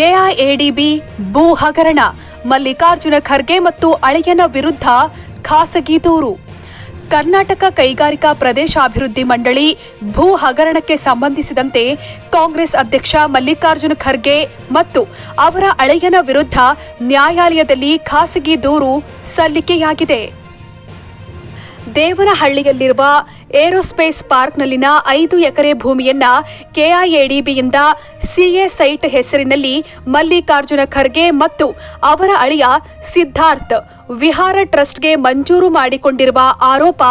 KIADB ಭೂ ಹಗರಣ, ಮಲ್ಲಿಕಾರ್ಜುನ ಖರ್ಗೆ ಮತ್ತು ಅಳಿಯನ ವಿರುದ್ಧ ಖಾಸಗಿ ದೂರು. ಕರ್ನಾಟಕ ಕೈಗಾರಿಕಾ ಪ್ರದೇಶಾಭಿವೃದ್ಧಿ ಮಂಡಳಿ ಭೂ ಹಗರಣಕ್ಕೆ ಸಂಬಂಧಿಸಿದಂತೆ ಕಾಂಗ್ರೆಸ್ ಅಧ್ಯಕ್ಷ ಮಲ್ಲಿಕಾರ್ಜುನ ಖರ್ಗೆ ಮತ್ತು ಅವರ ಅಳೆಯನ ವಿರುದ್ಧ ನ್ಯಾಯಾಲಯದಲ್ಲಿ ಖಾಸಗಿ ದೂರು ಸಲ್ಲಿಕೆಯಾಗಿದೆ. ದೇವನಹಳ್ಳಿಯಲ್ಲಿರುವ ಏರೋಸ್ಪೇಸ್ ಪಾರ್ಕ್ನಲ್ಲಿನ ಐದು ಎಕರೆ ಭೂಮಿಯನ್ನ ಕೆಐಎಡಿಬಿಯಿಂದ ಸಿಎ ಸೈಟ್ ಹೆಸರಿನಲ್ಲಿ ಮಲ್ಲಿಕಾರ್ಜುನ ಖರ್ಗೆ ಮತ್ತು ಅವರ ಅಳಿಯ ಸಿದ್ಧಾರ್ಥ್ ವಿಹಾರ ಟ್ರಸ್ಟ್ಗೆ ಮಂಜೂರು ಮಾಡಿಕೊಂಡಿರುವ ಆರೋಪ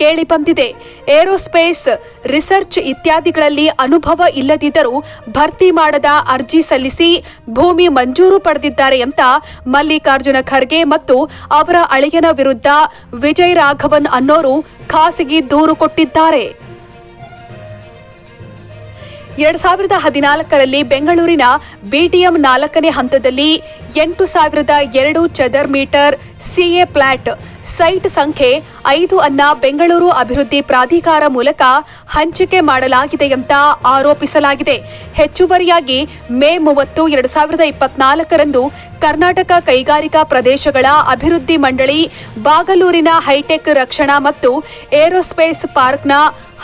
ಕೇಳಿಬಂದಿದೆ ಏರೋಸ್ಪೇಸ್, ರಿಸರ್ಚ್ ಇತ್ಯಾದಿಗಳಲ್ಲಿ ಅನುಭವ ಇಲ್ಲದಿದ್ದರೂ ಭರ್ತಿ ಮಾಡದ ಅರ್ಜಿ ಸಲ್ಲಿಸಿ ಭೂಮಿ ಮಂಜೂರು ಪಡೆದಿದ್ದಾರೆ ಅಂತ ಮಲ್ಲಿಕಾರ್ಜುನ ಖರ್ಗೆ ಮತ್ತು ಅವರ ಅಳಿಯನ ವಿರುದ್ಧ ವಿಜಯ್ ರಾಘವನ್ ಅನ್ನೋರು ಖಾಸಗಿ ದೂರು ಕೊಟ್ಟಿದ್ದಾರೆ. ಎರಡ್ ಸಾವಿರದ ಹದಿನಾಲ್ಕರಲ್ಲಿ ಬೆಂಗಳೂರಿನ ಬಿಟಿಎಂ ನಾಲ್ಕನೇ ಹಂತದಲ್ಲಿ ಎಂಟು ಸಾವಿರದ ಎರಡು ಚದರ್ ಮೀಟರ್ ಸಿಎ ಪ್ಲಾಟ್ ಸೈಟ್ ಸಂಖ್ಯೆ ಐದು ಅನ್ನ ಬೆಂಗಳೂರು ಅಭಿವೃದ್ಧಿ ಪ್ರಾಧಿಕಾರ ಮೂಲಕ ಹಂಚಿಕೆ ಮಾಡಲಾಗಿದೆ ಅಂತ ಆರೋಪಿಸಲಾಗಿದೆ. ಹೆಚ್ಚುವರಿಯಾಗಿ ಮೇ ಮೂವತ್ತು ಎರಡು ಸಾವಿರದ ಇಪ್ಪತ್ನಾಲ್ಕರಂದು ಕರ್ನಾಟಕ ಕೈಗಾರಿಕಾ ಪ್ರದೇಶಗಳ ಅಭಿವೃದ್ಧಿ ಮಂಡಳಿ ಬಾಗಲೂರಿನ ಹೈಟೆಕ್ ರಕ್ಷಣಾ ಮತ್ತು ಏರೋಸ್ಪೇಸ್ ಪಾರ್ಕ್ನ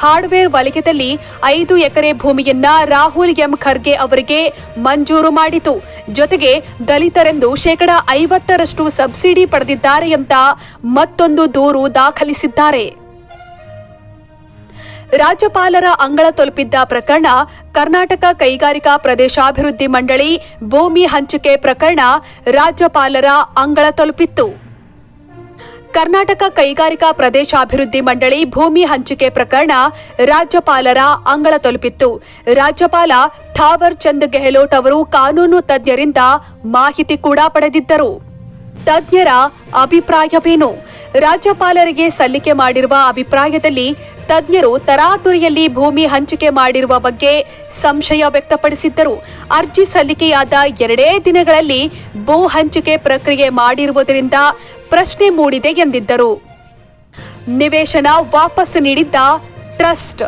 ಹಾರ್ಡ್ವೇರ್ ವಲಯದಲ್ಲಿ ಐದು ಎಕರೆ ಭೂಮಿಯನ್ನ ರಾಹುಲ್ ಎಂ ಖರ್ಗೆ ಅವರಿಗೆ ಮಂಜೂರು ಮಾಡಿತು. ಜೊತೆಗೆ ದಲಿತರೆಂದು ಶೇಕಡಾ ಐವತ್ತರಷ್ಟು ಸಬ್ಸಿಡಿ ಪಡೆದಿದ್ದಾರೆ ಅಂತ ಮತ್ತೊಂದು ದೂರು ದಾಖಲಿಸಿದ್ದಾರೆ. ರಾಜ್ಯಪಾಲರ ಅಂಗಳ ತಲುಪಿದ್ದ ಪ್ರಕರಣ ಕರ್ನಾಟಕ ಕೈಗಾರಿಕಾ ಪ್ರದೇಶಾಭಿವೃದ್ಧಿ ಮಂಡಳಿ ಭೂಮಿ ಹಂಚಿಕೆ ಪ್ರಕರಣ ರಾಜ್ಯಪಾಲರ ಅಂಗಳ ತಲುಪಿತ್ತು. ಕರ್ನಾಟಕ ಕೈಗಾರಿಕಾ ಪ್ರದೇಶಾಭಿವೃದ್ಧಿ ಮಂಡಳಿ ಭೂಮಿ ಹಂಚಿಕೆ ಪ್ರಕರಣ ರಾಜ್ಯಪಾಲರ ಅಂಗಳ ತಲುಪಿತ್ತು. ರಾಜ್ಯಪಾಲ ಥಾವರ್ ಚಂದ್ ಗೆಹ್ಲೋಟ್ ಅವರು ಕಾನೂನು ತಜ್ಞರಿಂದ ಮಾಹಿತಿ ಕೂಡ ಪಡೆದಿದ್ದರು. ತಜ್ಞರ ಅಭಿಪ್ರಾಯವೇನು? ರಾಜ್ಯಪಾಲರಿಗೆ ಸಲ್ಲಿಕೆ ಮಾಡಿರುವ ಅಭಿಪ್ರಾಯದಲ್ಲಿ ತಜ್ಞರು ತರಾತುರಿಯಲ್ಲಿ ಭೂಮಿ ಹಂಚಿಕೆ ಮಾಡಿರುವ ಬಗ್ಗೆ ಸಂಶಯ ವ್ಯಕ್ತಪಡಿಸಿದ್ದರು. ಅರ್ಜಿ ಸಲ್ಲಿಕೆಯಾದ ಎರಡೇ ದಿನಗಳಲ್ಲಿ ಭೂ ಹಂಚಿಕೆ ಪ್ರಕ್ರಿಯೆ ಮಾಡಿರುವುದರಿಂದ ಪ್ರಶ್ನೆ ಮೂಡಿದೆ ಎಂದಿದ್ದರು. ನಿವೇಶನ ವಾಪಸ್ ನೀಡಿದ್ದ ಟ್ರಸ್ಟ್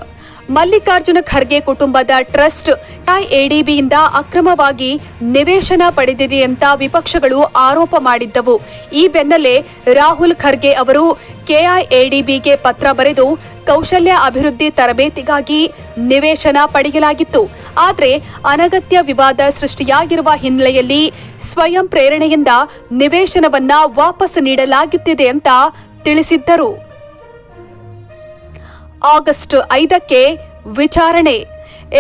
ಮಲ್ಲಿಕಾರ್ಜುನ ಖರ್ಗೆ ಕುಟುಂಬದ ಟ್ರಸ್ಟ್ ಎಡಿಬಿಯಿಂದ ಅಕ್ರಮವಾಗಿ ನಿವೇಶನ ಪಡೆದಿದೆ ಅಂತ ವಿಪಕ್ಷಗಳು ಆರೋಪ ಮಾಡಿದ್ದವು. ಈ ಬೆನ್ನಲ್ಲೇ ರಾಹುಲ್ ಖರ್ಗೆ ಅವರು ಕೆಐಎಡಿಬಿಗೆ ಪತ್ರ ಬರೆದು ಕೌಶಲ್ಯ ಅಭಿವೃದ್ಧಿ ತರಬೇತಿಗಾಗಿ ನಿವೇಶನ ಪಡೆಯಲಾಗಿತ್ತು. ಆದರೆ ಅನಗತ್ಯ ವಿವಾದ ಸೃಷ್ಟಿಯಾಗಿರುವ ಹಿನ್ನೆಲೆಯಲ್ಲಿ ಸ್ವಯಂ ಪ್ರೇರಣೆಯಿಂದ ನಿವೇಶನವನ್ನ ವಾಪಸ್ ನೀಡಲಾಗುತ್ತಿದೆ ಅಂತ ತಿಳಿಸಿದ್ದರು. ಆಗಸ್ಟ್ ಐದಕ್ಕೆ ವಿಚಾರಣೆ.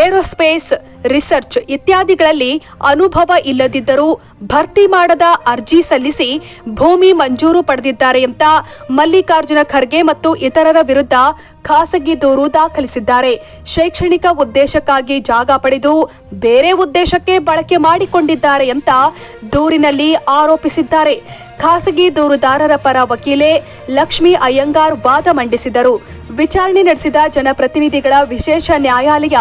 ಏರೋಸ್ಪೇಸ್ ರಿಸರ್ಚ್ ಇತ್ಯಾದಿಗಳಲ್ಲಿ ಅನುಭವ ಇಲ್ಲದಿದ್ದರೂ ಭರ್ತಿ ಮಾಡದ ಅರ್ಜಿ ಸಲ್ಲಿಸಿ ಭೂಮಿ ಮಂಜೂರು ಪಡೆದಿದ್ದಾರೆ ಅಂತ ಮಲ್ಲಿಕಾರ್ಜುನ ಖರ್ಗೆ ಮತ್ತು ಇತರರ ವಿರುದ್ಧ ಖಾಸಗಿ ದೂರು ದಾಖಲಿಸಿದ್ದಾರೆ. ಶೈಕ್ಷಣಿಕ ಉದ್ದೇಶಕ್ಕಾಗಿ ಜಾಗ ಪಡೆದು ಬೇರೆ ಉದ್ದೇಶಕ್ಕೆ ಬಳಕೆ ಮಾಡಿಕೊಂಡಿದ್ದಾರೆ ಅಂತ ದೂರಿನಲ್ಲಿ ಆರೋಪಿಸಿದ್ದಾರೆ. ಖಾಸಗಿ ದೂರುದಾರರ ಪರ ವಕೀಲೆ ಲಕ್ಷ್ಮಿ ಅಯ್ಯಂಗಾರ್ ವಾದ ಮಂಡಿಸಿದರು. ವಿಚಾರಣೆ ನಡೆಸಿದ ಜನಪ್ರತಿನಿಧಿಗಳ ವಿಶೇಷ ನ್ಯಾಯಾಲಯ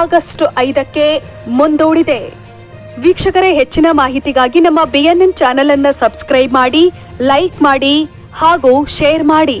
ಆಗಸ್ಟ್ ಐದಕ್ಕೆ ಮುಂದೂಡಿದೆ. ವೀಕ್ಷಕರೇ, ಹೆಚ್ಚಿನ ಮಾಹಿತಿಗಾಗಿ ನಮ್ಮ ಬಿಎನ್ಎನ್ ಚಾನೆಲ್ ಅನ್ನು ಸಬ್ಸ್ಕ್ರೈಬ್ ಮಾಡಿ, ಲೈಕ್ ಮಾಡಿ ಹಾಗೂ ಶೇರ್ ಮಾಡಿ.